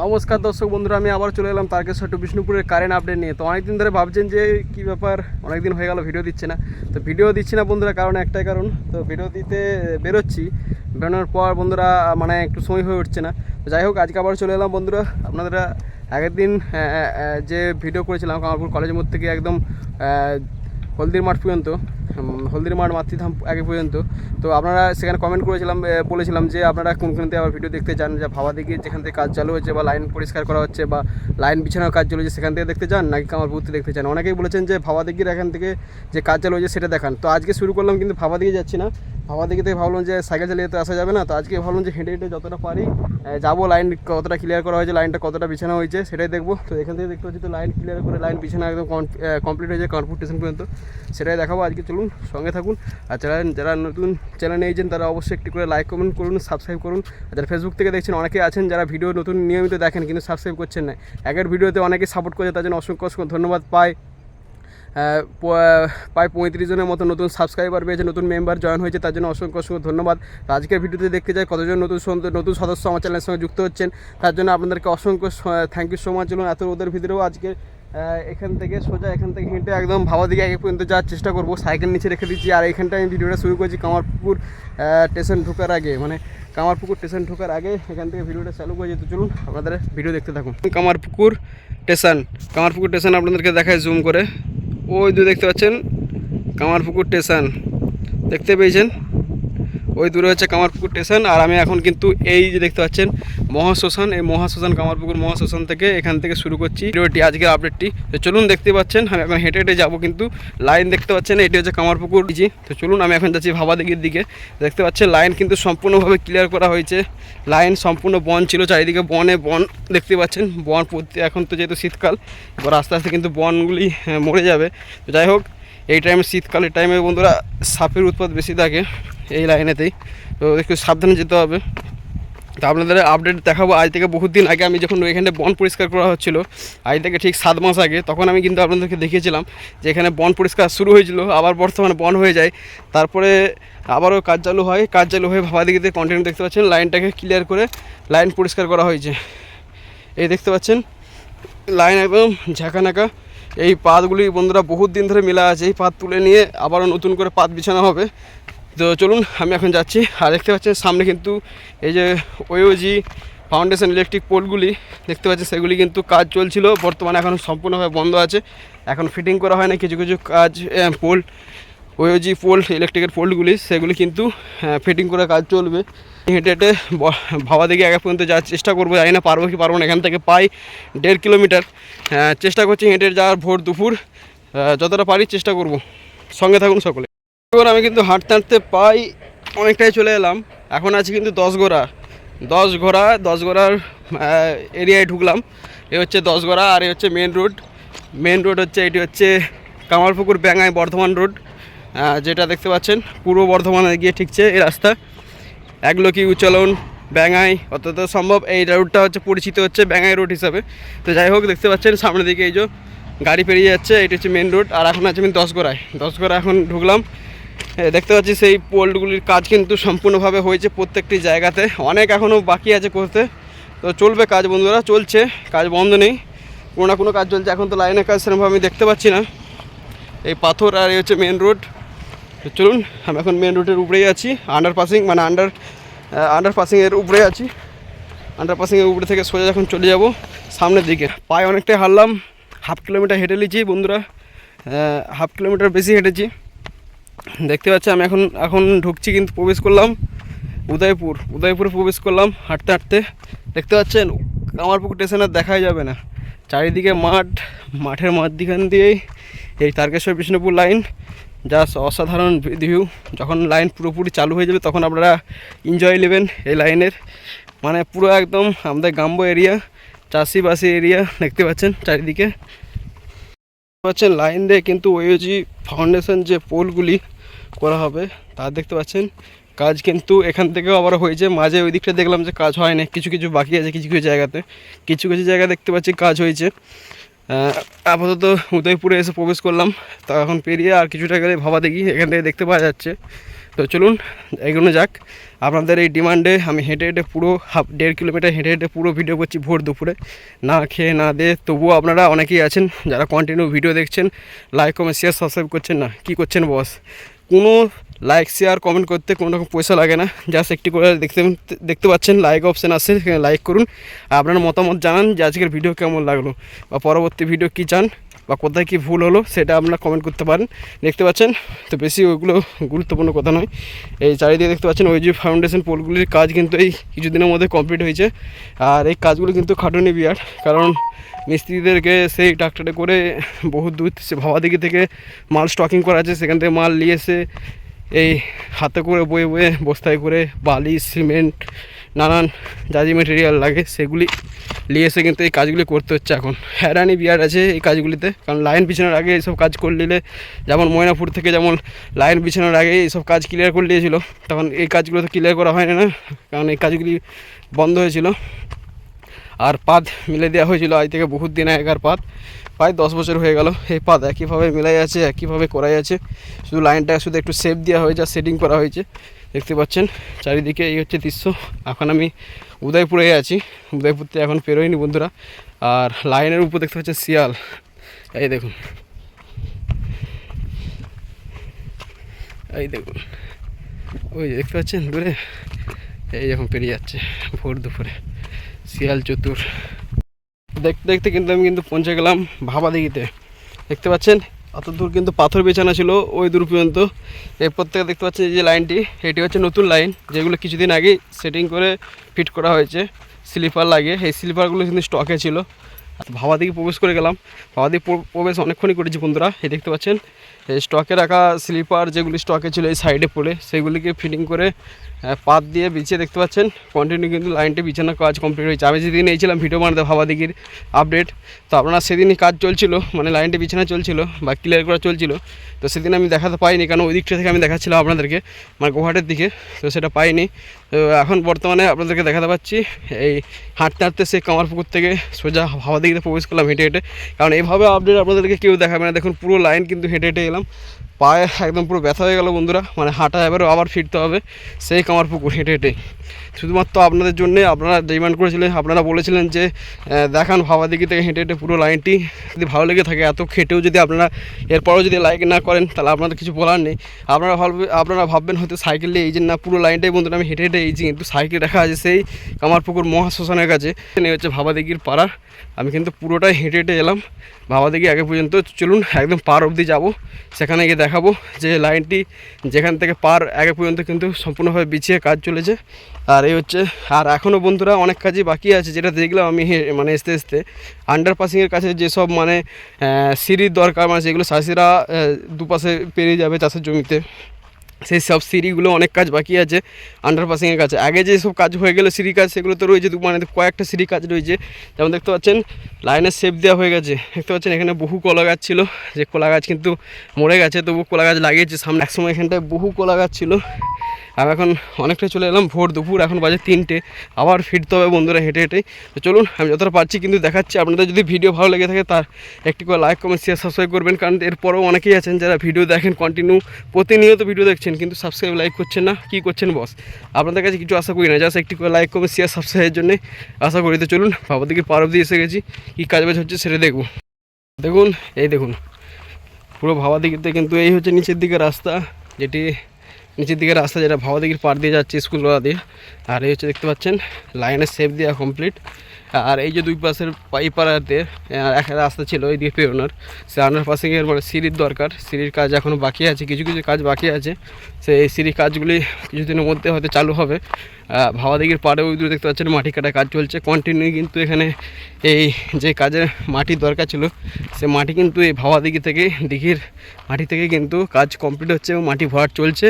নমস্কার দর্শক বন্ধুরা, আমি আবার চলে এলাম তারকেশ্বর টু বিষ্ণুপুরের কারেন্ট আপডেট নিয়ে। তো অনেকদিন ধরে ভাবছেন যে কি ব্যাপার, অনেকদিন হয়ে গেল ভিডিও দিচ্ছে না। তো ভিডিও দিচ্ছি না বন্ধুরা, কারণ একটাই কারণ, তো ভিডিও দিতে বেরোচ্ছি। বেরোনোর পর বন্ধুরা মানে একটু সময় হয়ে উঠছে না। তো যাই হোক, আজকে আবার চলে এলাম বন্ধুরা, আপনারা আগের দিন যে ভিডিও করেছিলাম কামারপুর কলেজের মধ্যে থেকে একদম হলদির মাঠ পর্যন্ত হলদির মাঠ, মাতৃধাম আগে পর্যন্ত। তো আপনারা সেখানে কমেন্ট করেছিলাম বলেছিলাম যে আপনারা কোনখানতে আবার ভিডিও দেখতে চান যে ভাবা দিকে যেখান থেকে কাজ চালু হচ্ছে বা লাইন পরিষ্কার করা হচ্ছে বা লাইন বিছানোর কাজ চলেছে সেখান থেকে দেখতে চান নাকি কামার বুথে দেখতে চান অনেকেই বলেছেন যে ভাবা দিকির এখান থেকে যে কাজ চালু হয়েছে সেটা দেখান। তো আজকে শুরু করলাম, কিন্তু ভাবা দিকে যাচ্ছি না। ভাবা দিকে থেকে ভাবলাম যে সাইকেল চালিয়ে তো আসা যাবে না, তো আজকে ভাবলাম যে হেঁটে হেঁটে যতটা পারি যাব লাইন কতটা ক্লিয়ার করা হয়েছে লাইনটা কতটা বিছানো হয়েছে, সেটাই দেখব। তো এখান থেকে দেখতে পাচ্ছি তো লাইন ক্লিয়ার করে লাইন বিছানো একদম কমপ্লিট হয়েছে কানপুর স্টেশন পর্যন্ত। সেটাই দেখাবো আজকে, চলুন সঙ্গে থাকুন। আর যারা যারা নতুন চ্যানেল নিয়েছেন তারা অবশ্যই একটি করে লাইক কমেন্ট করুন সাবস্ক্রাইব করুন। আর যারা ফেসবুক থেকে দেখছেন, অনেকে আছেন যারা ভিডিও নতুন নিয়মিত দেখেন, কিন্তু সাবস্ক্রাইব করছেন না। আগের ভিডিওতে অনেকে সাপোর্ট করছে, তার জন্য অসংখ্য অসংখ্য ধন্যবাদ। পায় প্রায় পঁয়ত্রিশ জনের মতো নতুন সাবস্ক্রাইবার পেয়েছে, নতুন মেম্বার জয়েন হয়েছে, তার জন্য অসংখ্য অসংখ্য ধন্যবাদ। আজকের ভিডিওতে দেখতে যাই কতজন নতুন নতুন সদস্য আমার চ্যানেলের সঙ্গে যুক্ত হচ্ছেন, তার জন্য আপনাদেরকে অসংখ্য থ্যাংক ইউ সো মাচ এত ওদের ভিতরেও আজকে এখান থেকে সোজা এখান থেকে হেঁটে একদম ভাবা দিকে আগে পর্যন্ত যাওয়ার চেষ্টা করব। সাইকেল নিচে রেখে দিচ্ছি, আর এখানটায় আমি ভিডিওটা শুরু করছি কামারপুকুর স্টেশন ঢোকার আগে মানে কামারপুকুর স্টেশন ঢোকার আগে এখান থেকে ভিডিওটা চালু করে। যেতে চলুন আপনাদের ভিডিও দেখতে থাকুন। কামারপুকুর স্টেশন কামারপুকুর স্টেশন আপনাদেরকে দেখায় জুম করে। ওই দু দেখতে পাচ্ছেন কামারপুকুর স্টেশন। দেখতে পেয়েছেন? ওই দূরে হচ্ছে কামারপুকুর স্টেশন আর আমি এখন কিন্তু এই যে দেখতে পাচ্ছেন মহাশ্মশান এই মহাশ্মশান কামারপুকুর মহাশ্মশান থেকে এখান থেকে শুরু করছি ভিডিওটি আজকের আপডেটটি তো চলুন দেখতে পাচ্ছেন আমি এখন হেঁটে হেঁটে যাব কিন্তু লাইন দেখতে পাচ্ছেন এটি হচ্ছে কামারপুকুর জি। তো চলুন আমি এখন যাচ্ছি ভাবা দিঘির দিকে। দেখতে পাচ্ছেন লাইন কিন্তু সম্পূর্ণভাবে ক্লিয়ার করা হয়েছে। লাইন সম্পূর্ণ বন ছিল চারিদিকে বনে বন দেখতে পাচ্ছেন। বন প্রতি এখন তো যেহেতু শীতকাল এবার আস্তে আস্তে কিন্তু বনগুলি হ্যাঁ, মরে যাবে। তো যাই হোক এই টাইমে শীতকালের টাইমে বন্ধুরা সাপের উৎপাত বেশি থাকে এই লাইনেতেই। তো একটু সাবধানে যেতে হবে। তো আপনাদের আপডেট দেখাবো। আজ থেকে বহুত দিন আগে আমি যখন এখানে বন পরিষ্কার করা হচ্ছিল, আজ থেকে ঠিক সাত মাস আগে, তখন আমি কিন্তু আপনাদেরকে দেখিয়েছিলাম যে এখানে বন পরিষ্কার শুরু হয়েছিল, আবার বর্তমানে বন হয়ে যায়। তারপরে আবারও কাজ চালু হয়। কাজ চালু হয়ে ভাবা দিকে কন্টিনিউ দেখতে পাচ্ছেন, লাইনটাকে ক্লিয়ার করে লাইন পরিষ্কার করা হয়েছে। এই দেখতে পাচ্ছেন, লাইন একদম ঝাঁকানাকা। এই পাতগুলি বন্ধুরা বহুত দিন ধরে মেলা আছে, এই পাত তুলে নিয়ে আবারও নতুন করে পাত বিছানো হবে। তো চলুন, আমি এখন যাচ্ছি। আর দেখতে পাচ্ছেন সামনে কিন্তু এই যে ওয়োজি ফাউন্ডেশন ইলেকট্রিক পোলগুলি দেখতে পাচ্ছেন সেগুলি কিন্তু কাজ চলছিল। বর্তমানে এখন সম্পূর্ণভাবে বন্ধ আছে। এখন ফিটিং করা হয় না, কিছু কিছু কাজ পোল ওয়োজি পোল ইলেকট্রিকের পোলগুলি সেগুলি কিন্তু ফিটিং করে কাজ চলবে। হেঁটে হেঁটে ভাবা দেখি আগে পর্যন্ত যাওয়ার চেষ্টা করব, জানি না পারব কি পারব না, এখান থেকে পাই দেড় কিলোমিটার। চেষ্টা করছি হেঁটে যাওয়ার ভোর, দুপুর যতটা পারি চেষ্টা করব। সঙ্গে থাকুন সকলে। এবার আমি কিন্তু হাঁটতে হাঁটতে পাই অনেকটাই চলে এলাম। এখন আছি কিন্তু দশ গোড়া দশ ঘোড়া দশ ঘোড়ার এরিয়ায় ঢুকলাম। এ হচ্ছে দশ ঘোড়া আর এ হচ্ছে মেন রোড মেন রোড হচ্ছে, এটি হচ্ছে কামারপুকুর ব্যাঙ্গাই বর্ধমান রোড যেটা দেখতে পাচ্ছেন, পূর্ব বর্ধমানে গিয়ে ঠিকছে এই রাস্তা। একলোকি উচ্চলন, ব্যাঙাই অতটা সম্ভব। এই রোডটা হচ্ছে পরিচিত হচ্ছে ব্যাঙাই রোড হিসাবে। তো যাই হোক, দেখতে পাচ্ছেন সামনের দিকে এই যে গাড়ি পেরিয়ে যাচ্ছে, এটি হচ্ছে মেন রোড আর এখন আছে আমি দশগড়ায়। দশগড়া এখন ঢুকলাম। দেখতে পাচ্ছি সেই পোল্টগুলির কাজ কিন্তু সম্পূর্ণভাবে হয়েছে প্রত্যেকটি জায়গাতে। অনেক এখনও বাকি আছে করতে। তো চলবে কাজ বন্ধুরা, চলছে। কাজ বন্ধ নেই। কোনো না কোনো কাজ চলছে। এখন তো লাইনের কাজ সেরকমভাবে আমি দেখতে পাচ্ছি না। এই পাথর আর এই হচ্ছে মেন রোড তো চলুন, আমি এখন মেন রোডের উপরেই আছি আন্ডার পাসিং মানে আন্ডার আন্ডার পাসিংয়ের উপরে আছি। আন্ডার পাসিংয়ের উপরে থেকে সোজা যখন চলে যাব, সামনের দিকে। পায়ে অনেকটাই হারলাম হাফ কিলোমিটার হেঁটে নিয়েছি বন্ধুরা। হাফ কিলোমিটার বেশি হেঁটেছি। দেখতে পাচ্ছি, আমি এখন এখন ঢুকছি কিন্তু প্রবেশ করলাম উদয়পুর। উদয়পুরে প্রবেশ করলাম হাঁটতে হাঁটতে। দেখতে পাচ্ছেন কামারপুকুর স্টেশন আর দেখাই যাবে না। চারিদিকে মাঠ, মাঠের মাঝদিখান দিয়েই এই তারকেশ্বর বিষ্ণুপুর লাইন জাস্ট অসাধারণ ভিউ। যখন লাইন পুরোপুরি চালু হয়ে যাবে, তখন আপনারা এনজয় নেবেন এই লাইনের। মানে পুরো একদম আমাদের গাম্বো এরিয়া চাষিবাসি এরিয়া দেখতে পাচ্ছেন চারিদিকে। পাচ্ছেন লাইন দিয়ে কিন্তু ওইজি ফাউন্ডেশন যে পোলগুলি করা হবে, তা দেখতে পাচ্ছেন। কাজ কিন্তু এখান থেকেও আবার হয়েছে। মাঝে ওই দিকটা দেখলাম যে কাজ হয়নি। কিছু কিছু বাকি আছে কিছু কিছু জায়গাতে। কিছু কিছু জায়গা দেখতে পাচ্ছি কাজ হয়েছে। আপাতত উদয়পুরে এসে প্রবেশ করলাম। তা এখন পেরিয়ে আর কিছুটা গেলে ভাবা দেখি, এখান থেকে দেখতে পাওয়া যাচ্ছে। তো চলুন, এগোনো যাক। আপনাদের এই ডিমান্ডে আমি হেঁটে হেঁটে পুরো হাফ, দেড় কিলোমিটার হেঁটে হেঁটে পুরো ভিডিও করছি ভোর দুপুরে। না খেয়ে না দে তবুও আপনারা অনেকেই আছেন যারা কন্টিনিউ ভিডিও দেখছেন লাইক কমেন্ট শেয়ার সাবস্ক্রাইব করছেন না। কি করছেন বস কোনো লাইক শেয়ার কমেন্ট করতে কোনো রকম পয়সা লাগে না। জাস্ট একটি করে দেখতে দেখতে পাচ্ছেন লাইক অপশান আছে, সেখানে লাইক করুন। আপনার মতামত জানান যে আজকের ভিডিও কেমন লাগল। বা পরবর্তী ভিডিও কী চান? বা কোথায় কী ভুল হলো সেটা আপনারা কমেন্ট করতে পারেন। দেখতে পাচ্ছেন, তো বেশি ওইগুলো গুরুত্বপূর্ণ কথা নয়। এই চারিদিকে দেখতে পাচ্ছেন, ওই যে ফাউন্ডেশন পোলগুলির কাজ কিন্তু এই কিছুদিনের মধ্যে কমপ্লিট হয়েছে। আর এই কাজগুলো কিন্তু খাটুনি বিয়ার কারণ মিস্ত্রিদেরকে সেই ট্রাক্টরে করে বহু দূর সে ভাবাদিঘি থেকে মাল স্টকিং করা আছে, সেখান থেকে মাল নিয়ে এসে এই হাতে করে বয়ে বয়ে বস্তায় করে বালি সিমেন্ট নানান যা যে মেটেরিয়াল লাগে সেগুলি নিয়ে এসে কিন্তু এই কাজগুলি করতে হচ্ছে এখন। হ্যারানি বিয়ার আছে এই কাজগুলিতে, কারণ লাইন বিছানোর আগে এইসব কাজ করে নিলে, যেমন ময়নাপুর থেকে যেমন লাইন বিছানোর আগে এইসব কাজ ক্লিয়ার করে নিয়েছিল তখন এই কাজগুলো তো ক্লিয়ার করা হয়নি না, কারণ এই কাজগুলি বন্ধ হয়েছিল। আর পাত মিলে দেওয়া হয়েছিল আজ থেকে বহুত দিন আগেকার পাত প্রায় দশ বছর হয়ে গেল। এই পাত একইভাবে মিলাই আছে, একইভাবে করাই আছে। শুধু লাইনটা শুধু একটু শেপ দেওয়া হয়েছে আর সেটিং করা হয়েছে। দেখতে পাচ্ছেন, চারিদিকে এই হচ্ছে দৃশ্য। এখন আমি উদয়পুরে আছি। উদয়পুরতে এখন পেরোয়নি বন্ধুরা। আর লাইনের উপর দেখতে পাচ্ছেন শিয়াল। এই দেখুন। এই দেখুন। ওই দেখতে পাচ্ছেন দূরে? এই যখন পেরিয়ে যাচ্ছে ভোর দুপুরে। শিয়াল চতুর। দেখতে দেখতে কিন্তু আমি কিন্তু পৌঁছে গেলাম ভাবা দিঘিতে দেখতে পাচ্ছেন? অত দূর কিন্তু পাথর বিছানা ছিল ওই দূর পর্যন্ত। এরপর থেকে দেখতে পাচ্ছেন যে লাইনটি, এটি হচ্ছে নতুন লাইন যেগুলো কিছুদিন আগেই সেটিং করে ফিট করা হয়েছে। স্লিপার লাগে এই স্লিপারগুলো কিন্তু স্টকে ছিল। ভাবা ভাবাদিঘি প্রবেশ করে গেলাম। ভাবাদিঘি প্র- প্রবেশ অনেকক্ষণই করেছি বন্ধুরা, এই দেখতে পাচ্ছেন? এই স্টকে রাখা স্লিপার যেগুলি স্টকে ছিল এই সাইডে পড়ে, সেগুলিকে ফিটিং করে পাত দিয়ে বিছিয়ে দেখতে পাচ্ছেন। কন্টিনিউ কিন্তু লাইনটি বিছানোর কাজ কমপ্লিট হয়েছে। আমি যেদিন এইছিলাম ভিডিও বানাতে ভাবাদিঘির আপডেট তো আপনারা সেদিনই কাজ চলছিল মানে লাইনটি বিছানা চলছিল বা ক্লিয়ার করা চলছিল। তো সেদিন আমি দেখাতে পাইনি, কারণ ওই দিকটা থেকে আমি দেখাচ্ছিলাম আপনাদেরকে মানে গোহাটের দিকে, তো সেটা পাইনি। তো এখন বর্তমানে আপনাদেরকে দেখাতে পাচ্ছি, এই হাঁটতে হাঁটতে সেই কামারপুকুর থেকে সোজা হাওয়া দিকে প্রবেশ করলাম হেঁটে হেঁটে। কারণ এইভাবে আপডেট আপনাদেরকে কেউ দেখাবে না। দেখুন পুরো লাইন কিন্তু হেঁটে হেঁটে এলাম। পায়ে একদম পুরো ব্যথা হয়ে গেল বন্ধুরা। মানে হাঁটা এবারে আবার ফিরতে হবে। সেই কামারপুকুর হেঁটে হেঁটে। শুধুমাত্র আপনাদের জন্যে আপনারা ডিমান্ড করেছিলেন, আপনারা বলেছিলেন যে দেখান ভাবাদিঘি থেকে হেঁটে হেঁটে পুরো লাইনটি। যদি ভালো লেগে থাকে এত খেটেও যদি আপনারা এরপরও যদি লাইক না করেন, তাহলে আপনাদের কিছু বলার নেই। আপনারা ভাববে আপনারা ভাববেন হয়তো সাইকেল নিয়ে এই যে না, পুরো লাইনটাই বন্ধুরা আমি হেঁটে হেঁটে এই যে কিন্তু সাইকেল রাখা আছে সেই কামারপুকুর মহাশ্মশানের কাছে। হচ্ছে ভাবাদিঘির পাড়া। আমি কিন্তু পুরোটাই হেঁটে হেঁটে এলাম। ভাবাদিঘি আগে পর্যন্ত চলুন, একদম পার অবধি যাব। সেখানে গিয়ে দেখাবো যে লাইনটি যেখান থেকে পার আগে পর্যন্ত কিন্তু সম্পূর্ণভাবে বিছিয়ে কাজ চলেছে। আর এই হচ্ছে, আর এখনও বন্ধুরা অনেক কাজই বাকি আছে যেটা দেখলাম আমি মানে আস্তে আস্তে। আন্ডারপাসিংয়ের কাছে যেসব মানে সিঁড়ির দরকার মানে সেগুলো চাষিরা দুপাশে পেরিয়ে যাবে চাষের জমিতে। সেই সব সিঁড়িগুলো অনেক কাজ বাকি আছে আন্ডারপাসিংয়ের কাছে আগে যে সব কাজ হয়ে গেলো সিঁড়ি কাজ, সেগুলো তো রয়েছে মানে কয়েকটা সিঁড়ি কাজ রয়েছে। যেমন দেখতে পাচ্ছেন লাইনের শেপ দেওয়া হয়ে গেছে। দেখতে পাচ্ছেন, এখানে বহু কলা গাছ ছিল। যে কলা গাছ কিন্তু মরে গেছে তবু কলা গাছ লাগিয়েছে সামনে। একসময় এখানটায় বহু কলা গাছ ছিল। আর এখন অনেকটা চলে এলাম ভোর দুপুর, এখন বাজে তিনটে। আবার ফিরতে হবে বন্ধুরা হেঁটে হেঁটে। তো চলুন, আমি যতটা পারছি কিন্তু দেখাচ্ছি। আপনাদের যদি ভিডিও ভালো লেগে থাকে, তার একটি করে লাইক কমেন্ট শেয়ার সাবস্ক্রাইব করবেন। কারণ এরপরেও অনেকেই আছেন যারা ভিডিও দেখেন কন্টিনিউ প্রতিনিয়ত ভিডিও দেখছেন। কিন্তু সাবস্ক্রাইব লাইক করছেন না। কী করছেন বস আপনাদের কাছে কিছু আশা করি না জাস্ট একটি করে লাইক কমেন্ট শেয়ার সাবস্ক্রাইবের জন্য। আশা করি তো চলুন বাবা দিকে পার অব্দি এসে গেছি। কী কাজ বাজ হচ্ছে সেটা দেখব। দেখুন, এই দেখুন। পুরো ভাবা দিকে কিন্তু এই হচ্ছে নিচের দিকে রাস্তা, যেটি নিচের দিকে রাস্তা যেটা ভাবা দিঘির পার দিয়ে যাচ্ছে স্কুলওয়ালা দিয়ে আর এই হচ্ছে দেখতে পাচ্ছেন লাইনের সেপ দেওয়া কমপ্লিট আর এই যে দুই পাশের পাই পাড়াতে একটা রাস্তা ছিল ওই দিকে পেরোনোর। সে আনার পাশে গিয়ে মানে সিঁড়ির দরকার। সিঁড়ির কাজ এখনও বাকি আছে কিছু কিছু কাজ বাকি আছে। সে এই সিঁড়ির কাজগুলি কিছুদিনের মধ্যে হয়তো চালু হবে। আহ, ভাবা দিঘির পাড়ে ওই দূরে দেখতে পাচ্ছেন মাটি কাটা কাজ চলছে। কন্টিনিউ কিন্তু এখানে এই যে কাজের মাটির দরকার ছিল সে মাটি কিন্তু এই ভাবা দিঘি থেকে দিঘির মাটি থেকে কিন্তু কাজ কমপ্লিট হচ্ছে এবং মাটি ভরাট চলছে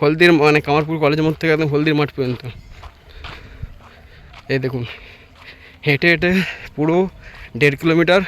হলদির মানে কামারপুর কলেজের মধ্যে থেকে একদম হলদির মাঠ পর্যন্ত। এই দেখুন। হেঁটে হেঁটে পুরো দেড় কিলোমিটার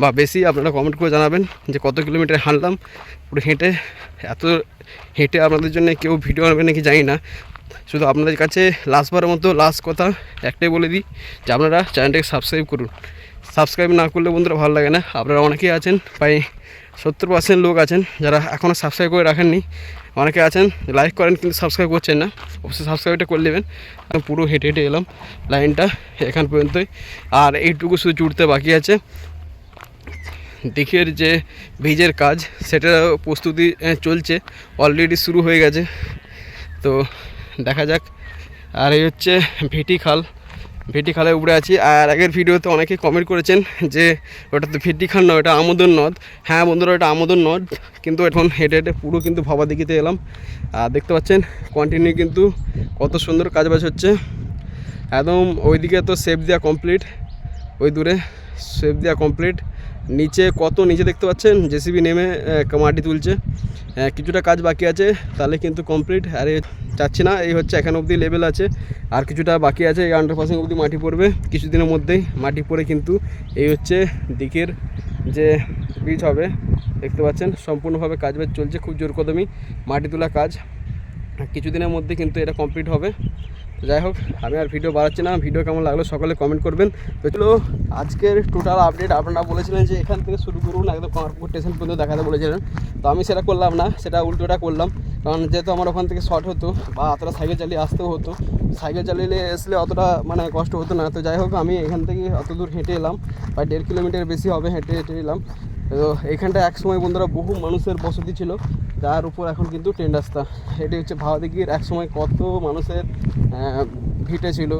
বা বেশি আপনারা কমেন্ট করে জানাবেন যে কত কিলোমিটার হাঁটলাম। পুরো হেঁটে, এত হেঁটে আপনাদের জন্য কেউ ভিডিও আনবে নাকি জানি না। শুধু আপনাদের কাছে লাস্টবারের মতো লাস্ট কথা একটাই বলে দিই যে আপনারা চ্যানেলটাকে সাবস্ক্রাইব করুন। সাবস্ক্রাইব না করলে বন্ধুরা ভালো লাগে না। আপনারা অনেকেই আছেন প্রায় সত্তর পার্সেন্ট লোক আছেন যারা এখনও সাবস্ক্রাইব করে রাখেননি, অনেকে আছেন লাইক করেন কিন্তু সাবস্ক্রাইব করছেন না, অবশ্যই সাবস্ক্রাইবটা করে নেবেন। আমি পুরো হেঁটে হেঁটে এলাম, লাইনটা এখান পর্যন্তই। আর এইটুকু শুধু জুড়তে বাকি আছে। দিকের যে ভিজের কাজ, সেটা প্রস্তুতি চলছে অলরেডি শুরু হয়ে গেছে। তো দেখা যাক। আর এই হচ্ছে ভেটি খাল ভেটি খালে উপরে আছি। আর আগের ভিডিওতে অনেকে কমেন্ট করেছেন যে, ওটা তো ভেটি খাল নয়, ওটা আমোদন নদ। হ্যাঁ বন্ধুরা, ওটা আমোদন নদ, কিন্তু এখন হেঁটে হেঁটে পুরো কিন্তু ভাবা দিঘিতে এলাম। আর দেখতে পাচ্ছেন কন্টিনিউ কিন্তু কত সুন্দর কাজবাজ হচ্ছে। একদম ওইদিকে তো সেফ দেওয়া কমপ্লিট ওই দূরে সেফ দেওয়া কমপ্লিট নিচে কত, নিচে দেখতে পাচ্ছেন জেসিবি নেমে মাটি তুলছে। কিছুটা কাজ বাকি আছে, তাহলে কিন্তু কমপ্লিট আর, চাচ্ছি না, এই হচ্ছে এখন অবধি লেভেল আছে। আর কিছুটা বাকি আছে, এই আন্ডার পাসিং অবধি মাটি পড়বে। কিছুদিনের মধ্যেই মাটি পড়ে কিন্তু এই হচ্ছে দিকের যে বীজ হবে, দেখতে পাচ্ছেন? সম্পূর্ণভাবে কাজ বাজ চলছে, খুব জোর কদমি মাটি তোলা কাজ। কিছুদিনের মধ্যে কিন্তু এটা কমপ্লিট হবে। তো যাই হোক, আমি আর ভিডিও বাড়াচ্ছি না। ভিডিও কেমন লাগল সকলে কমেন্ট করবেন। তো চলো, আজকের টোটাল আপডেট আপনারা বলেছিলেন যে এখান থেকে শুরু করুন, একদম কমারপুর স্টেশন পর্যন্ত দেখাতে বলেছিলেন। তো আমি সেটা করলাম না, সেটা উল্টোটা করলাম। কারণ যেহেতু আমার ওখান থেকে শর্ট হতো বা অতটা সাইকেল চালিয়ে আসতেও হতো সাইকেল চালিয়ে আসলে অতটা মানে কষ্ট হতো না। তো যাই হোক, আমি এখান থেকে অত দূর হেঁটে এলাম, প্রায় দেড় কিলোমিটার বেশি হবে হেঁটে হেঁটে এলাম। তো এখানটা এক সময় বন্ধুরা বহু মানুষের বসতি ছিল, যার উপর এখন কিন্তু ট্রেন রাস্তা। এটি হচ্ছে ভাওদিঘির এক সময় কত মানুষের ভিটে ছিল।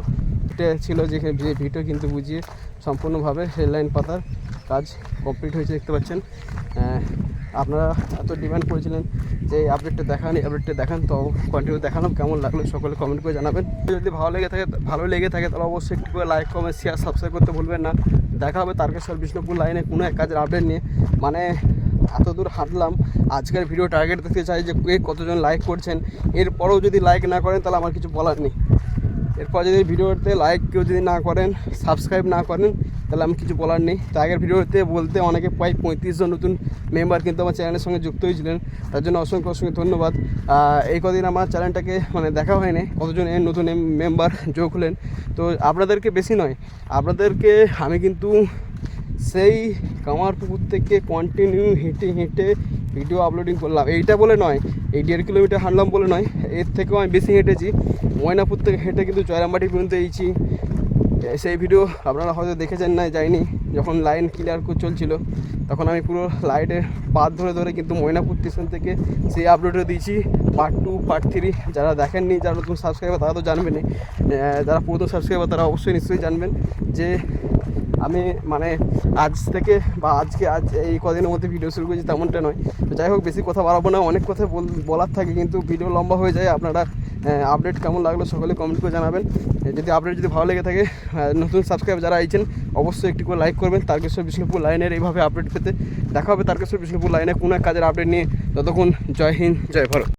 ভিটে ছিল যেখানে যে ভিটে কিন্তু বুঝিয়ে সম্পূর্ণভাবে রেল লাইন পাতার কাজ কমপ্লিট হয়েছে, দেখতে পাচ্ছেন। আপনারা এত ডিমান্ড করেছিলেন যে আপডেটটা দেখান এই আপডেটটা দেখান, তো কন্টিনিউ দেখালাম, কেমন লাগল সকলে কমেন্ট করে জানাবেন। যদি ভালো লেগে থাকে, ভালো লেগে থাকে, তাহলে অবশ্যই একটু করে লাইক কমেন্ট শেয়ার সাবস্ক্রাইব করতে ভুলবেন না। দেখা হবে তারকেশ্বর বিষ্ণুপুর লাইনে কোনো এক কাজের আপডেট নিয়ে। মানে এত দূর হাঁটলাম, আজকের ভিডিও টার্গেট দেখতে চাই যে কে কতজন লাইক করছেন। এরপরেও যদি লাইক না করেন, তাহলে আমার কিছু বলার নেই। এরপর যদি ভিডিওতে লাইক কেউ যদি না করেন সাবস্ক্রাইব না করেন তাহলে আমি কিছু বলার নেই। তো আগের ভিডিওতে বলতে অনেকে প্রায় পঁয়ত্রিশ জন নতুন মেম্বার কিন্তু আমার চ্যানেলের সঙ্গে যুক্ত হয়েছিলেন তার জন্য অসংখ্য অসংখ্য ধন্যবাদ। এই কদিন আমার চ্যানেলটাকে মানে দেখা হয়নি। কতজন নতুন মেম্বার যোগ হলেন। তো আপনাদেরকে বেশি নয়, আপনাদেরকে আমি কিন্তু সেই কামারপুকুর থেকে কন্টিনিউ হেঁটে হেঁটে ভিডিও আপলোডিং করলাম। এইটা বলে নয়, এই দেড় কিলোমিটার হাঁটলাম বলে নয়, এর থেকেও আমি বেশি হেঁটেছি। ময়নাপুর থেকে হেঁটে কিন্তু জয়রামবাটি পর্যন্ত এইছি সেই ভিডিও আপনারা হয়তো দেখেছেন না যাইনি যখন লাইন ক্লিয়ার চলছিল, তখন আমি পুরো লাইটের পাত ধরে ধরে কিন্তু ময়নাপুর স্টেশন থেকে সেই আপলোডটা দিয়েছি। পার্ট টু পার্ট থ্রি যারা দেখেননি, যারা নতুন সাবস্ক্রাইবার তারা তো জানবেনই। যারা পুরাতন সাবস্ক্রাইবার তারা অবশ্যই নিশ্চয়ই জানবেন যে আমি মানে আজ থেকে বা আজকে আজ এই কদিনের মধ্যে ভিডিও শুরু করেছি তেমনটা নয়। তো যাই হোক, বেশি কথা বাড়াবো না, অনেক কথা বল- বলার থাকে কিন্তু ভিডিও লম্বা হয়ে যায়, আপনারা আপডেট কেমন লাগল সকলে কমেন্ট করে জানাবেন। যদি আপডেট যদি ভালো লেগে থাকে নতুন সাবস্ক্রাইব যারা আইছেন, অবশ্যই একটি করে লাইক করবেন, তারকেশ্বর বিষ্ণুপুর লাইনের এইভাবে আপডেট পেতে। দেখা হবে তারকেশ্বর বিষ্ণুপুর লাইনে কোনো এক কাজের আপডেট নিয়ে। ততক্ষণ জয় হিন্দ, জয় ভারত।